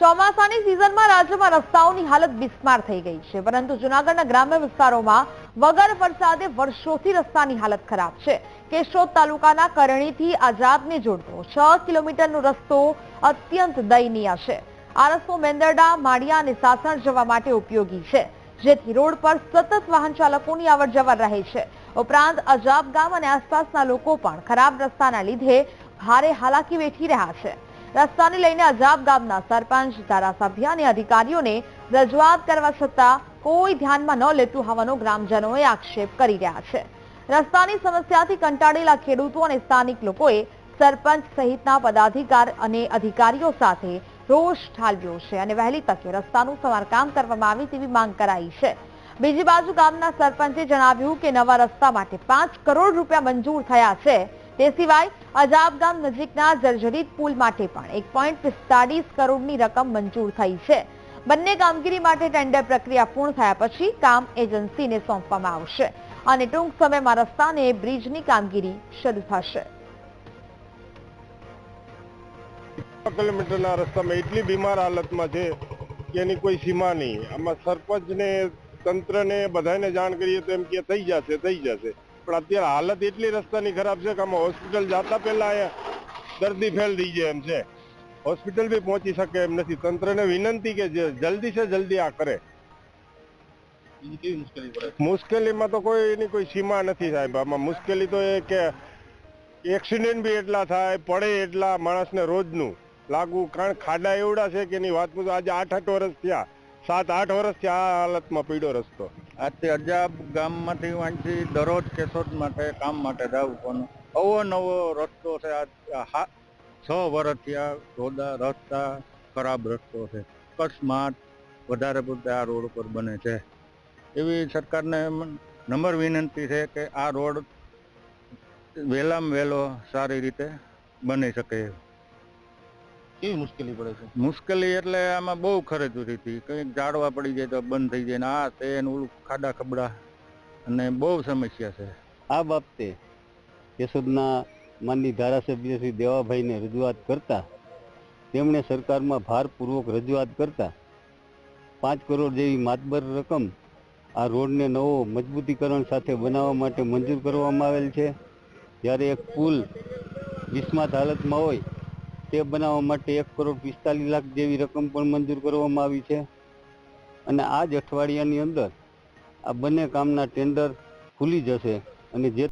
ચોમાસાની સિઝનમાં રાજ્યમાં રસ્તાઓની હાલત બિસ્માર થઈ ગઈ છે. પરંતુ જુનાગઢના ગ્રામ્ય વિસ્તારોમાં વગર વરસાદે વર્ષોથી રસ્તાની હાલત ખરાબ છે. કેશોદ તાલુકાના કરણીથી આઝાદને જોડતો છ કિલોમીટરનો રસ્તો અત્યંત દયનીય છે. આ રસ્તો મેંદરડા, માળિયા અને સાસણ જવા માટે ઉપયોગી છે, જેથી રોડ પર સતત વાહન ચાલકોની અવર જવર રહે છે. ઉપરાંત અજાબ ગામ અને આસપાસના લોકો પણ ખરાબ રસ્તાના લીધે ભારે હાલાકી વેઠી રહ્યા છે. રસ્તાને લઈને અજાબ ગામના સરપંચ, ધારાસભ્ય અને અધિકારીઓને રજૂઆત કરવા છતાં કોઈ ધ્યાનમાં ન લેતું હોવાનો ગ્રામજનોએ આક્ષેપ કરી રહ્યા છે. રસ્તાની સમસ્યાથી કંટાળેલા ખેડૂતો અને સ્થાનિક લોકોએ સરપંચ સહિતના પદાધિકાર અને અધિકારીઓ સાથે રોષ ઠાલવ્યો છે અને વહેલી તકે રસ્તાનું સમારકામ કરવામાં આવે તેવી માંગ કરાઈ છે. બીજી બાજુ ગામના સરપંચે જણાવ્યું કે નવા રસ્તા માટે પાંચ કરોડ રૂપિયા મંજૂર થયા છે. તે સિવાય અજાબ ગામ નજીકના જર્જરિત પુલ માટે પણ એક કરોડની રકમ મંજૂર થઈ છે. બંને કામગીરી માટે ટેન્ડર પ્રક્રિયા પૂર્ણ થયા પછી કામ એજન્સીને સોંપવામાં આવશે અને ટૂંક સમયમાં રસ્તા અને બ્રિજની કામગીરી શરૂ થશે. કિલોમીટરના રસ્તામાં એટલી બીમાર હાલતમાં છે કે એની કોઈ સીમા નહીં. આમાં સરપંચને, તંત્રને બધાને જાણ કરીએ તો એમ કે થઈ જશે થઈ જશે. પણ અત્યારે હાલત એટલી રસ્તાની ખરાબ છે કે આમાં હોસ્પિટલ જતા પહેલા દર્દી ફેલ થઈ જાય એમ છે. હોસ્પિટલ બી પહોંચી શકે એમ નથી. તંત્રને વિનંતી કે જલ્દી છે જલ્દી આ કરે. મુશ્કેલીમાં તો કોઈ એની કોઈ સીમા નથી સાહેબ. આમાં મુશ્કેલી તો એ કે એક્સિડન્ટ બી એટલા થાય પડે એટલા માણસને રોજનું. લાગુ કારણ ખાડા એવડા છે કે એની વાત પૂછો આજે આઠ આઠ વર્ષ થયા. સાત આઠ વર્ષથી આ હાલતમાં પીડો રસ્તો. આજથી અજાબ ગામમાંથી વાંચી દરરોજ કેશોદ માટે કામ માટે જાઉં પણ અવનવો રસ્તો છે. આ છ વર્ષથી આ રોદા રસ્તા ખરાબ રસ્તો છે. અકસ્માત વધારે પૂરતા આ રોડ ઉપર બને છે. એવી સરકારને નંબર વિનંતી છે કે આ રોડ વહેલામાં વહેલો સારી રીતે બની શકે. કેવી મુશ્કેલી પડે છે? મુશ્કેલી એટલે આમાં બહુ ખરેખરી હતી. કંઈક ઝાડવા પડી જાય તો બંધ થઈ જાય ને આ તે ને ઓલું ખાડા ખબડા. અને બહુ સમસ્યા છે. આ બાબતે કેશોદના માનની ધારાસભ્ય શ્રી દેવાભાઈને રજૂઆત કરતા તેમણે સરકારમાં ભારપૂર્વક રજૂઆત કરતા પાંચ કરોડ જેવી માતબર રકમ આ રોડને નવો મજબૂતીકરણ સાથે બનાવવા માટે મંજૂર કરવામાં આવેલ છે. જ્યારે એક પુલ વિસ્માત હાલતમાં હોય તે બનાવવા માટે એક કરોડ પિસ્તાલીસ લાખ જેવી રકમ પણ મંજૂર કરવામાં આવી છે. અને આ જ અઠવાડિયાની અંદર આ બંને કામના ટેન્ડર ખુલી જશે અને જે